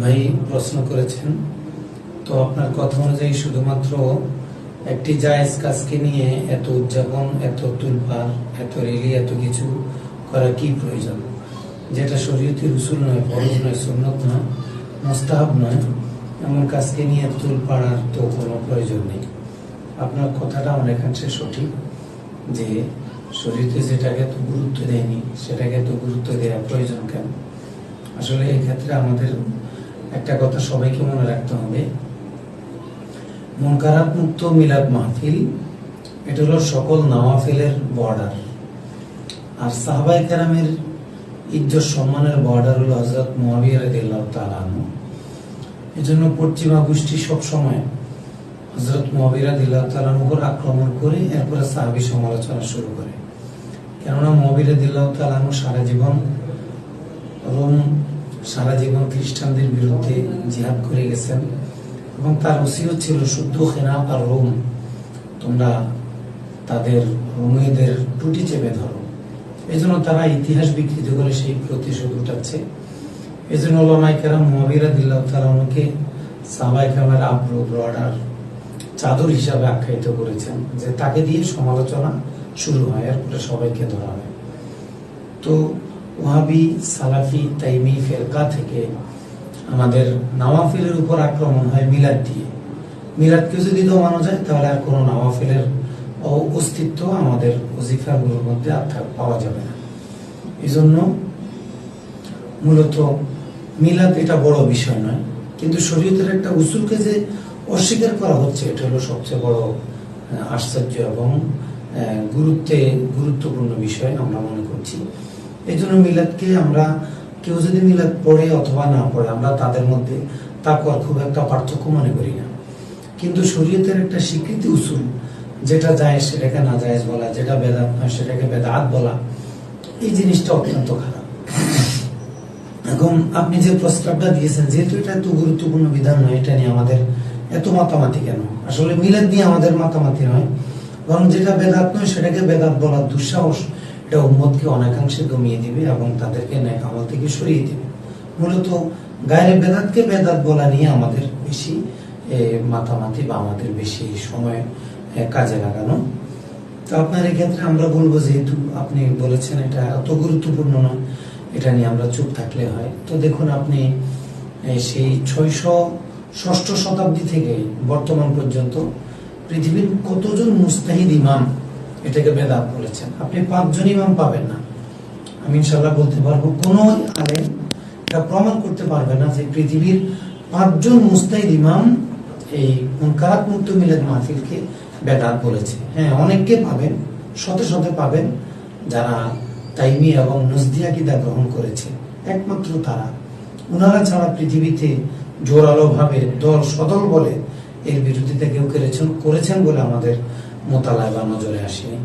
ভাই প্রশ্ন করেছেন, তো আপনার কথা অনুযায়ী শুধুমাত্র একটি জায়েজ কাজকে নিয়ে এত উদযাপন, এত তুলপার, এত রেলি, এত কিছু করা কি প্রয়োজন? যেটা শরীয়তি রসুল নয়, ফরজ নয়, সুন্নত নয়, মোস্তাহাব নয়, এমন কাজকে নিয়ে তুল পাড়ার তো কোনো প্রয়োজন নেই। আপনার কথাটা অনেকাংশে সঠিক যে শরীরতে যেটাকে এত গুরুত্ব দেয়নি, সেটাকে এত গুরুত্ব দেওয়া প্রয়োজন কেন? আসলে এক্ষেত্রে আমাদের একটা কথা সবাইকে মনে রাখতে হবে। মন খারাপ মুক্ত মিলাদ মাহফিল, এটা হলো সকল নাওয়াফিলের বর্ডার আর সাহাবাই কারামের ইজ্জত সম্মানের বর্ডার হলো হজরত মহাবিয়ার দিল্লাহ তালানু এই জন্য পশ্চিমা গোষ্ঠী সবসময় হজরত মহাবিরা দিল্লাহ তালানুর আক্রমণ করে এরপরে সাহাবি সমালোচনা শুরু করে। কেননা মহাবিরা দিল্লাহ তালানু সারা জীবন রোম সারা জীবন খ্রিস্টানদের বিরুদ্ধে জিহাদ করে গেছেন এবং তার ওসিও ছিল শুদ্ধ খেনা আর রোম। তোমরা তাদের রোমীদের টুটি চেপে ধরো। এই জন্য তারা ইতিহাস বিকৃত করে সেই প্রতিশোধ উঠাচ্ছে। এই জন্য ওলামাইকেরা মহাবীরা দিল্লাহ তালাকে সাবাই কামের আব্রু ব্রডার চাদর হিসাবে আখ্যায়িত করেছেন যে তাকে দিয়ে সমালোচনা শুরু হয় এরপরে সবাইকে ধরা হয়। তো ওয়াহাবি, সালাফি তাইমি ফেরকা থেকে আমাদের নাওয়াফিলের উপর আক্রমণ হয় মিলাদ দিয়ে। মিলাদকে যদি দমানো যায়, তাহলে আর কোনো নাওয়াফিলের অস্তিত্ব আমাদের ওজিফাগুলোর মধ্যে আর পাওয়া যাবে না। এই জন্য মূলত মিলাদ এটা বড় বিষয় নয়, কিন্তু শরীয়তের একটা উসুলকে যে অস্বীকার করা হচ্ছে, এটা হলো সবচেয়ে বড় আশ্চর্য এবং গুরুত্বে, গুরুত্বপূর্ণ বিষয় আমরা মনে করছি। এই জন্য মিলাদকে আমরা কেউ যদি মিলাদ পড়ে অথবা না পড়ে, আমরা তাদের মধ্যে তাকওয়ার খুব একটা পার্থক্য মনে করি না। কিন্তু শরীয়তের একটা স্বীকৃতি উসুল, যেটা যায় সেটাকে না যায় বলা, যেটা বেদাত নয় সেটাকে বেদাত বলা, এই জিনিসটা অত্যন্ত খারাপ। এখন আপনি যে প্রস্তাবটা দিয়েছেন, যেহেতু এটা এত গুরুত্বপূর্ণ বিধান নয়, এটা নিয়ে আমাদের এত মাতামাতি কেন? আসলে মিলাদ নিয়ে আমাদের মাতামাতি নয়, বরং যেটা বেদাত নয় সেটাকে বেদাত বলার দুঃসাহস এটা উম্মতকে অনেকাংশে দমিয়ে দিবে এবং তাদেরকে ন্যাক আমল থেকে সরিয়ে দিবে। মূলত গায়ের বেদাতকে বেদাত বলা নিয়ে আমাদের বেশি মাতামাতি বা আমাদের বেশি সময় কাজে লাগানো। তো আপনার এক্ষেত্রে আমরা বলব যেহেতু আপনি বলেছেন এটা এত গুরুত্বপূর্ণ নয় এটা নিয়ে আমরা চুপ থাকলে হয়। তো দেখুন আপনি সেই ছয়শো ষষ্ঠ শতাব্দী থেকে বর্তমান পর্যন্ত পৃথিবীর কতজন মুস্তাহিদ ইমাম এটাকে বেদাত বলেছেন। আপনি পাঁচজন ইমাম পাবেন না। আমি ইনশাল্লাহ বলতে পারব, কোনো আলেম এটা প্রমাণ করতে পারবে না যে পৃথিবীর পাঁচজন মুস্তাহিদ ইমাম এই মুনকারাত মুক্ত মিলাদ মাহফিলকে বেদাত বলেছে। হ্যাঁ অনেককে পাবেন, শত শত পাবেন যারা তাইমি এবং নজদিয়া কিদা গ্রহণ করেছে। একমাত্র তারা। ওনারা ছাড়া পৃথিবীতে জোরালো ভাবে দল সদল বলে এর বিরোধিতা কেউ করেছেন করেছেন বলে আমাদের মোতালায় বা নজরে আসেনি